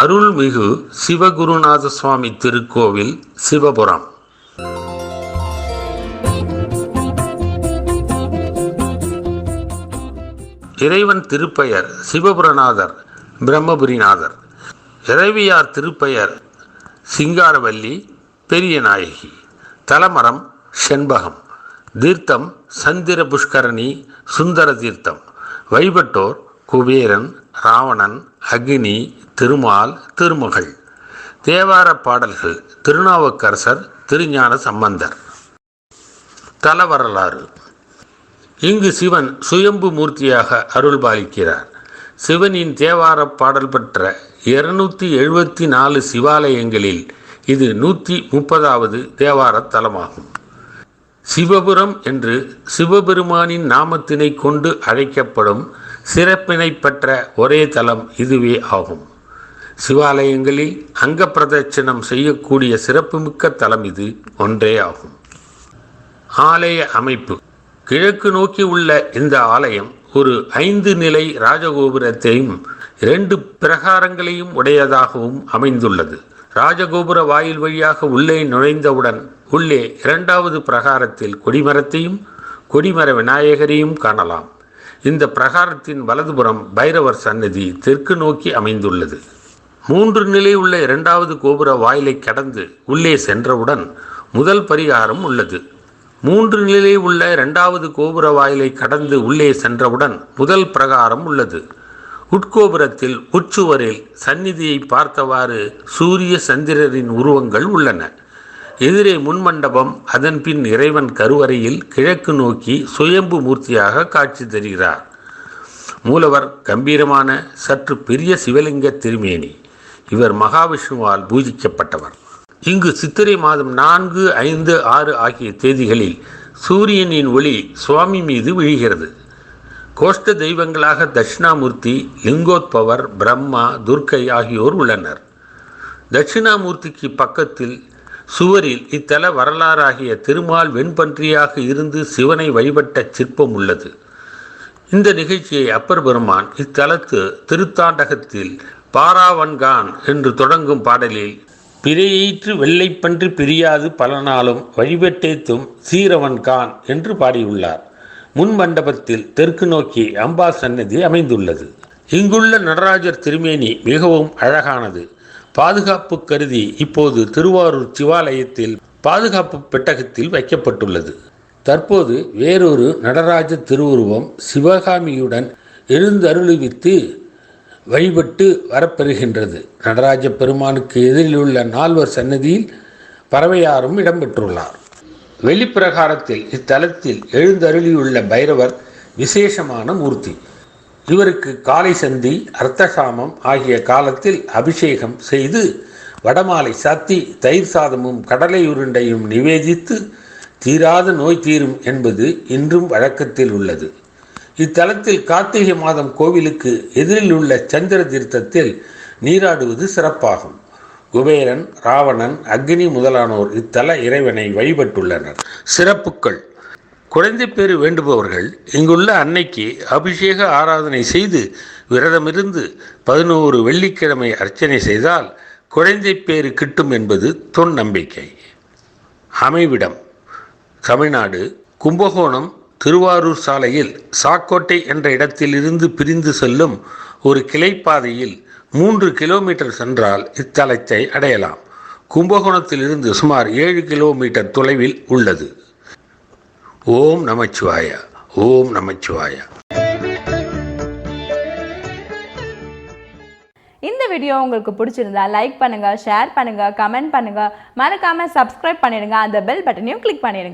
அருள்மிகு சிவகுருநாத சுவாமி திருக்கோவில் சிவபுரம். இறைவன் திருப்பெயர் சிவபுரநாதர் பிரம்மபுரிநாதர். இறைவியார் திருப்பெயர் சிங்காரவல்லி பெரிய நாயகி. தலமரம் செண்பகம். தீர்த்தம் சந்திர புஷ்கரணி சுந்தர தீர்த்தம். வழிபட்டோர் குபேரன் ராவணன் அக்னி திருமால் திருமகள். தேவார பாடல்கள் திருநாவுக்கரசர் திருஞான சம்பந்தர். தல வரலாறு. இங்கு சிவன் சுயம்பு மூர்த்தியாக அருள்பாலிக்கிறார். சிவனின் தேவார பாடல் பெற்ற இருநூத்தி எழுபத்தி நாலு சிவாலயங்களில் இது நூற்றி முப்பதாவது தேவார தலமாகும். சிவபுரம் என்று சிவபெருமானின் நாமத்தினை கொண்டு அழைக்கப்படும் சிறப்பினை பெற்ற ஒரே தலம் இதுவே ஆகும். சிவாலயங்களில் அங்க பிரதட்சணம் செய்யக்கூடிய சிறப்புமிக்க தலம் இது ஒன்றே ஆகும். ஆலய அமைப்பு. கிழக்கு நோக்கி உள்ள இந்த ஆலயம் ஒரு ஐந்து நிலை ராஜகோபுரத்தையும் இரண்டு பிரகாரங்களையும் உடையதாகவும் அமைந்துள்ளது. ராஜகோபுர வாயில் வழியாக உள்ளே நுழைந்தவுடன் உள்ளே இரண்டாவது பிரகாரத்தில் கொடிமரத்தையும் கொடிமர விநாயகரையும் காணலாம். இந்த பிரகாரத்தின் வலதுபுறம் பைரவர் சன்னதி தெற்கு நோக்கி அமைந்துள்ளது. மூன்று நிலை உள்ள இரண்டாவது கோபுர வாயிலை கடந்து உள்ளே சென்றவுடன் முதல் பரிகாரம் உள்ளது. மூன்று நிலை உள்ள இரண்டாவது கோபுர வாயிலை கடந்து உள்ளே சென்றவுடன் முதல் பிரகாரம் உள்ளது. உட்கோபுரத்தில் உட்சுவரில் சந்நிதியை பார்த்தவாறு சூரிய சந்திரரின் உருவங்கள் உள்ளன. எதிரே முன்மண்டபம் அதன் பின் இறைவன் கருவறையில் கிழக்கு நோக்கி சுயம்பு மூர்த்தியாக காட்சி தருகிறார். மூலவர் கம்பீரமான சற்று பெரிய சிவலிங்க திருமேனி. இவர் மகாவிஷ்ணுவால் பூஜிக்கப்பட்டவர். இங்கு சித்திரை மாதம் நான்கு ஐந்து ஆறு ஆகிய தேதிகளில் சூரியனின் ஒளி சுவாமி மீது விழுகிறது. கோஷ்ட தெய்வங்களாக தட்சிணாமூர்த்தி லிங்கோத்பவர் பிரம்மா துர்க்கை ஆகியோர் உள்ளனர். தட்சிணாமூர்த்திக்கு பக்கத்தில் சுவரில் இத்தல வரலாறாகிய திருமால் வெண்பன்றியாக இருந்து சிவனை வழிபட்ட சிற்பம் உள்ளது. இந்த நிகழ்ச்சியை அப்பர் பெருமான் இத்தலத்து திருத்தாண்டகத்தில் பாராவன்கான் என்று தொடங்கும் பாடலில் பிறையீற்று வெள்ளைப்பன்றி பிரியாது பல நாளும் வழிபட்டேத்தும் சீரவன்கான் என்று பாடியுள்ளார். முன் மண்டபத்தில் தெற்கு நோக்கி அம்பா சன்னதி அமைந்துள்ளது. இங்குள்ள நடராஜர் திருமேனி மிகவும் அழகானது. பாதுகாப்பு கருதி இப்போது திருவாரூர் சிவாலயத்தில் பாதுகாப்பு பெட்டகத்தில் வைக்கப்பட்டுள்ளது. தற்போது வேறொரு நடராஜ திருவுருவம் சிவகாமியுடன் எழுந்தருளுவித்து வழிபட்டு வரப்பெறுகின்றது. நடராஜ பெருமானுக்கு எதிரில் உள்ள நால்வர் சன்னதியில் பறவையாரும் இடம்பெற்றுள்ளார் வெளிப்பிரகாரத்தில் இத்தலத்தில் எழுந்தருளியுள்ள பைரவர் விசேஷமான மூர்த்தி. இவருக்கு காலை சந்தி அர்த்தசாமம் ஆகிய காலத்தில் அபிஷேகம் செய்து வடமாலை சாத்தி தயிர் சாதமும் கடலை உருண்டையும் நிவேதித்து தீராத நோய் தீரும் என்பது இன்றும் வழக்கத்தில் உள்ளது. இத்தலத்தில் கார்த்திகை மாதம் கோவிலுக்கு எதிரில் உள்ள சந்திர தீர்த்தத்தில் நீராடுவது சிறப்பாகும். குபேரன் ராவணன் அக்னி முதலானோர் இத்தல இறைவனை வழிபட்டுள்ளனர். சிறப்புக்கள். குழந்தைப்பேறு வேண்டுபவர்கள் இங்குள்ள அன்னைக்கு அபிஷேக ஆராதனை செய்து விரதமிருந்து பதினோரு வெள்ளிக்கிழமை அர்ச்சனை செய்தால் குழந்தைப்பேறு கிட்டும் என்பது தொன் நம்பிக்கை. அமைவிடம். தமிழ்நாடு கும்பகோணம் திருவாரூர் சாலையில் சாக்கோட்டை என்ற இடத்திலிருந்து பிரிந்து செல்லும் ஒரு கிளைப்பாதையில் மூன்று கிலோமீட்டர் சென்றால் இத்தலத்தை அடையலாம். கும்பகோணத்திலிருந்து சுமார் ஏழு கிலோமீட்டர் தொலைவில் உள்ளது. ஓம் நமச்சிவாய ஓம் நமச்சிவாய. இந்த வீடியோ உங்களுக்கு பிடிச்சிருந்தா லைக் பண்ணுங்க ஷேர் பண்ணுங்க கமெண்ட் பண்ணுங்க. மறக்காம சப்ஸ்கிரைப் பண்ணிடுங்க. அந்த பெல் பட்டனையும் கிளிக் பண்ணிடுங்க.